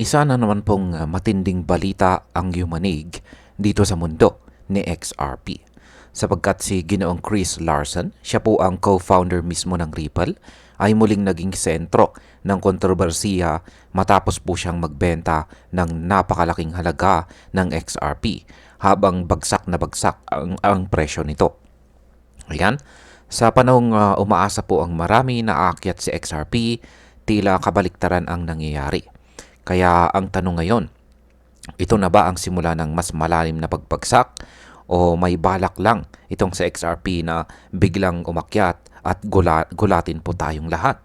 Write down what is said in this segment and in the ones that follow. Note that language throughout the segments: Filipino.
Isa na naman pong uh, matinding balita ang yumanig dito sa mundo ni XRP. Sapagkat si Ginoong Chris Larson, siya po ang co-founder mismo ng Ripple, ay muling naging sentro ng kontrobersiya matapos po siyang magbenta ng napakalaking halaga ng XRP habang bagsak na bagsak ang, ang presyo nito. Ayan, sa panahong uh, umaasa po ang marami na aakyat si XRP, tila kabaliktaran ang nangyayari. Kaya ang tanong ngayon, ito na ba ang simula ng mas malalim na pagbagsak o may balak lang itong sa XRP na biglang umakyat at gula- gulatin po tayong lahat?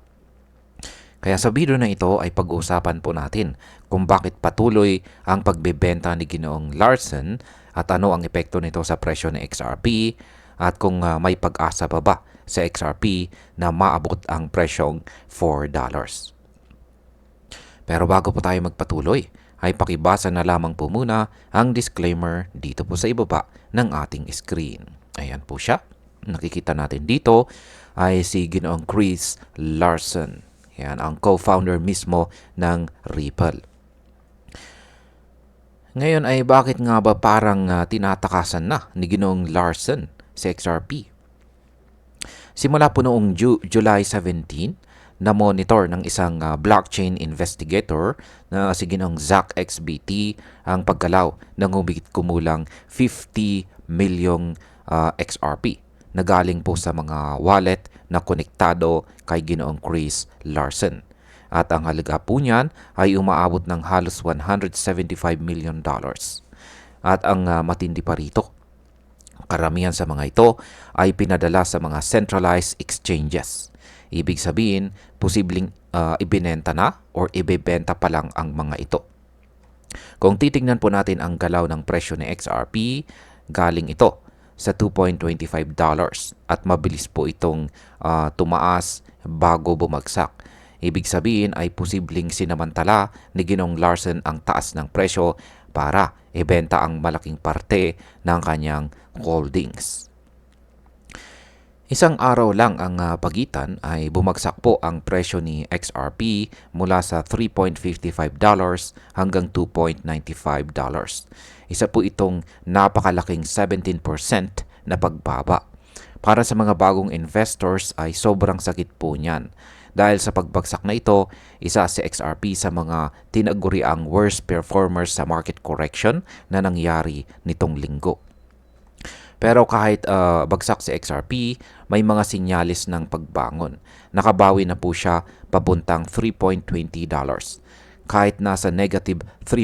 Kaya sa video na ito ay pag-uusapan po natin kung bakit patuloy ang pagbebenta ni Ginoong Larson at ano ang epekto nito sa presyo ng XRP at kung uh, may pag-asa pa ba sa XRP na maabot ang presyong $4. Pero bago po tayo magpatuloy, ay pakibasa na lamang po muna ang disclaimer dito po sa ibaba ng ating screen. Ayan po siya. Nakikita natin dito ay si Ginoong Chris Larson. Yan ang co-founder mismo ng Ripple. Ngayon ay bakit nga ba parang uh, tinatakasan na ni Ginoong Larson sa XRP? Simula po noong Ju- July 17, na monitor ng isang uh, blockchain investigator na si Ginong Zach XBT ang paggalaw ng humigit kumulang 50 milyong uh, XRP na galing po sa mga wallet na konektado kay Ginoong Chris Larson. At ang halaga po niyan ay umaabot ng halos 175 million dollars. At ang uh, matindi pa rito, karamihan sa mga ito ay pinadala sa mga centralized exchanges Ibig sabihin, posibleng uh, ibinenta na or ibebenta pa lang ang mga ito. Kung titingnan po natin ang galaw ng presyo ni XRP, galing ito sa $2.25 at mabilis po itong uh, tumaas bago bumagsak. Ibig sabihin ay posibleng sinamantala ni Ginong Larson ang taas ng presyo para ibenta ang malaking parte ng kanyang holdings. Isang araw lang ang uh, pagitan ay bumagsak po ang presyo ni XRP mula sa $3.55 hanggang $2.95. Isa po itong napakalaking 17% na pagbaba. Para sa mga bagong investors ay sobrang sakit po niyan. Dahil sa pagbagsak na ito, isa si XRP sa mga tinaguri ang worst performers sa market correction na nangyari nitong linggo. Pero kahit uh, bagsak si XRP, may mga sinyalis ng pagbangon. Nakabawi na po siya papuntang $3.20. Kahit nasa negative 3%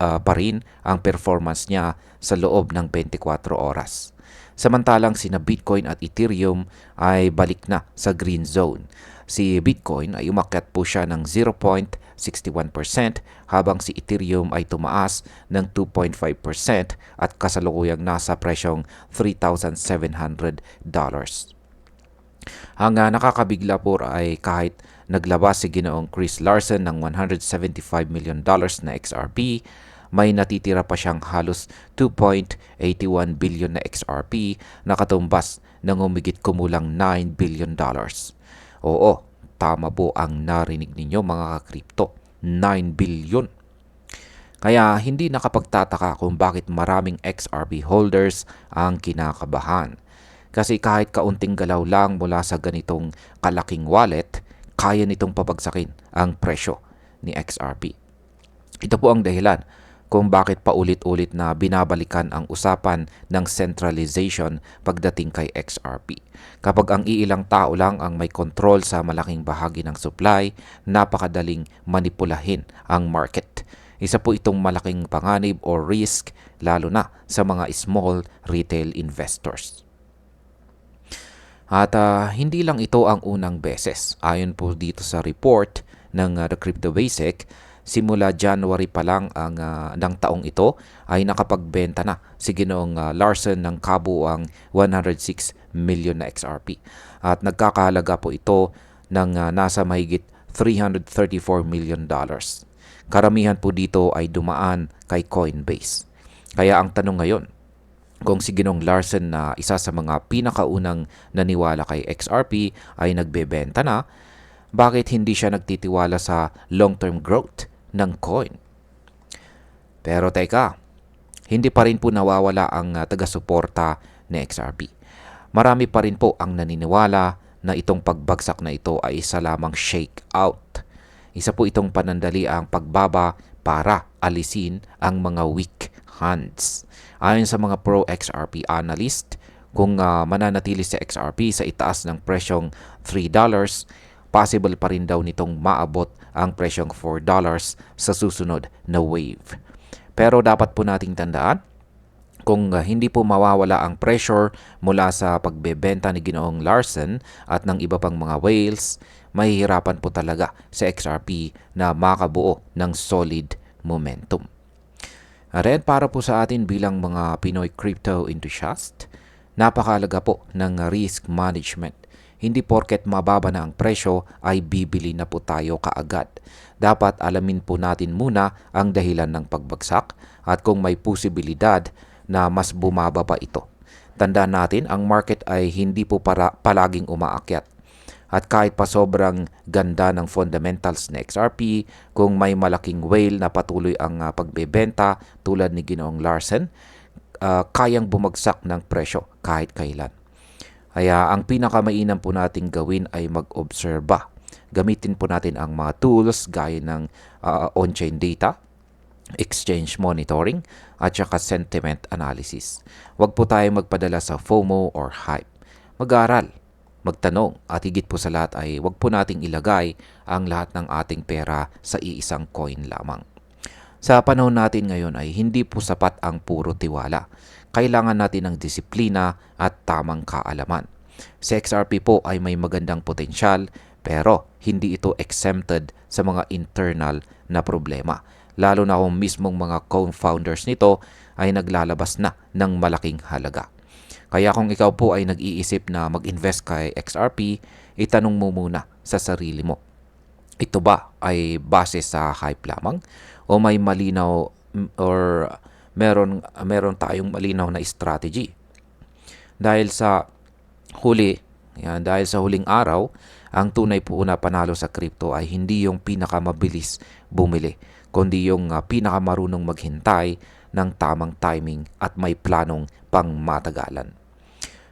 uh, ah, pa rin ang performance niya sa loob ng 24 oras. Samantalang sina Bitcoin at Ethereum ay balik na sa green zone. Si Bitcoin ay umakyat po siya ng 0.61% habang si Ethereum ay tumaas ng 2.5% at kasalukuyang nasa presyong $3,700. Ang uh, nakakabigla po ay kahit naglabas si Ginoong Chris Larson ng 175 million dollars na XRP, may natitira pa siyang halos 2.81 billion na XRP na katumbas ng umigit kumulang 9 billion dollars. Oo, tama po ang narinig ninyo mga kakripto. 9 billion. Kaya hindi nakapagtataka kung bakit maraming XRP holders ang kinakabahan. Kasi kahit kaunting galaw lang mula sa ganitong kalaking wallet, kaya nitong papagsakin ang presyo ni XRP. Ito po ang dahilan kung bakit paulit-ulit na binabalikan ang usapan ng centralization pagdating kay XRP. Kapag ang iilang tao lang ang may control sa malaking bahagi ng supply, napakadaling manipulahin ang market. Isa po itong malaking panganib o risk lalo na sa mga small retail investors. At uh, hindi lang ito ang unang beses. Ayon po dito sa report ng uh, The Crypto Basic, simula January pa lang ang uh, ng taong ito ay nakapagbenta na si Ginoong uh, Larson ng kabuang 106 million na XRP. At nagkakahalaga po ito ng uh, nasa mahigit 334 million dollars. Karamihan po dito ay dumaan kay Coinbase. Kaya ang tanong ngayon, kung si Ginong Larson na isa sa mga pinakaunang naniwala kay XRP ay nagbebenta na, bakit hindi siya nagtitiwala sa long-term growth ng coin. Pero teka, hindi pa rin po nawawala ang uh, taga-suporta ni XRP. Marami pa rin po ang naniniwala na itong pagbagsak na ito ay isa lamang shake out. Isa po itong panandaliang pagbaba para alisin ang mga weak hands. Ayon sa mga pro-XRP analyst, kung uh, mananatili sa XRP sa itaas ng presyong $3, possible pa rin daw nitong maabot ang presyong $4 sa susunod na wave. Pero dapat po nating tandaan, kung uh, hindi po mawawala ang pressure mula sa pagbebenta ni Ginoong Larson at ng iba pang mga whales, mahihirapan po talaga sa XRP na makabuo ng solid momentum. Red para po sa atin bilang mga Pinoy crypto enthusiast, napakalaga po ng risk management. Hindi porket mababa na ang presyo ay bibili na po tayo kaagad. Dapat alamin po natin muna ang dahilan ng pagbagsak at kung may posibilidad na mas bumaba pa ito. Tandaan natin, ang market ay hindi po para, palaging umaakyat. At kahit pa sobrang ganda ng fundamentals ng XRP, kung may malaking whale na patuloy ang uh, pagbebenta tulad ni Ginoong Larsen, uh, kayang bumagsak ng presyo kahit kailan. Kaya ang pinakamainam po nating gawin ay mag-obserba. Gamitin po natin ang mga tools gaya ng uh, on-chain data, exchange monitoring, at saka sentiment analysis. Huwag po tayo magpadala sa FOMO or hype. Mag-aral, magtanong, at higit po sa lahat ay huwag po nating ilagay ang lahat ng ating pera sa iisang coin lamang. Sa panahon natin ngayon ay hindi po sapat ang puro tiwala. Kailangan natin ng disiplina at tamang kaalaman. Sa XRP po ay may magandang potensyal pero hindi ito exempted sa mga internal na problema lalo na kung mismong mga co-founders nito ay naglalabas na ng malaking halaga. Kaya kung ikaw po ay nag-iisip na mag-invest kay XRP, itanong mo muna sa sarili mo. Ito ba ay base sa hype lamang o may malinaw or meron meron tayong malinaw na strategy? Dahil sa huli, yan, dahil sa huling araw, ang tunay po na panalo sa crypto ay hindi yung pinakamabilis bumili, kundi yung uh, pinakamarunong maghintay ng tamang timing at may planong pang